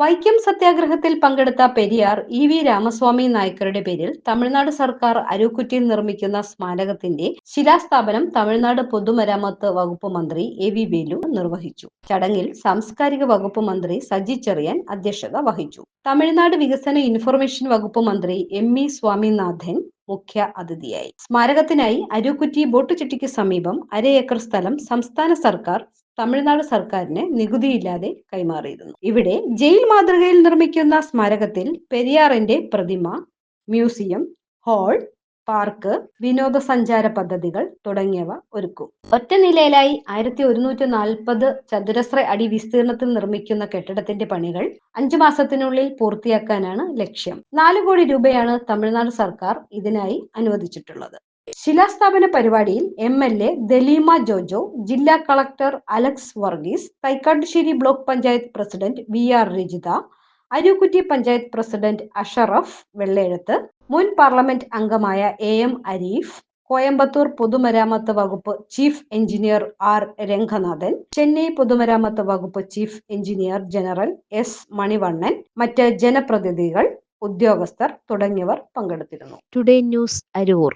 വൈക്കം സത്യാഗ്രഹത്തിൽ പങ്കെടുത്ത Periyar E V Ramaswamy നായ്ക്കരുടെ പേരിൽ തമിഴ്നാട് സർക്കാർ അരൂക്കുറ്റിയിൽ നിർമ്മിക്കുന്ന സ്മാരകത്തിന്റെ ശിലാസ്ഥാപനം തമിഴ്നാട് പൊതുമരാമത്ത് വകുപ്പ് മന്ത്രി എ വി വേലു നിർവഹിച്ചു. ചടങ്ങിൽ സാംസ്കാരിക വകുപ്പ് മന്ത്രി സജി ചെറിയാൻ അധ്യക്ഷത വഹിച്ചു. തമിഴ്നാട് വികസന ഇൻഫർമേഷൻ വകുപ്പ് മന്ത്രി എം ഇ സ്വാമിനാഥൻ മുഖ്യ അതിഥിയായി. സ്മാരകത്തിനായി അരൂക്കുറ്റി ബോട്ടുചെട്ടിക്ക് സമീപം അര ഏക്കർ സ്ഥലം സംസ്ഥാന സർക്കാർ തമിഴ്നാട് സർക്കാരിന് നികുതിയില്ലാതെ കൈമാറിയിരുന്നു. ഇവിടെ ജയിൽ മാതൃകയിൽ നിർമ്മിക്കുന്ന സ്മാരകത്തിൽ പെരിയാറിന്റെ പ്രതിമ മ്യൂസിയം ഹാൾ പാർക്ക് വിനോദസഞ്ചാര പദ്ധതികൾ തുടങ്ങിയവ ഒരുക്കും. ഒറ്റ നിലയിലായി ആയിരത്തി ഒരുന്നൂറ്റി നാൽപ്പത് ചതുരശ്ര അടി വിസ്തീർണത്തിൽ നിർമ്മിക്കുന്ന കെട്ടിടത്തിന്റെ പണികൾ അഞ്ചു മാസത്തിനുള്ളിൽ പൂർത്തിയാക്കാനാണ് ലക്ഷ്യം. നാലു കോടി രൂപയാണ് തമിഴ്നാട് സർക്കാർ ഇതിനായി അനുവദിച്ചിട്ടുള്ളത്. ശിലാസ്ഥാപന പരിപാടിയിൽ M L A Dalima Jojo ജില്ലാ collector Alex Varghese Thaikattussery block panchayat president V R Rajitha Arookutty panchayat president Asharaf വെള്ളയെഴുത്ത് മുൻ പാർലമെന്റ് അംഗമായ എ എം അരീഫ് കോയമ്പത്തൂർ പൊതുമരാമത്ത് വകുപ്പ് chief engineer R Ranganathan Chennai പൊതുമരാമത്ത് വകുപ്പ് chief engineer general S Manivannan മറ്റ് ജനപ്രതിനിധികൾ ഉദ്യോഗസ്ഥർ തുടങ്ങിയവർ പങ്കെടുത്തിരുന്നു. Today news Aroor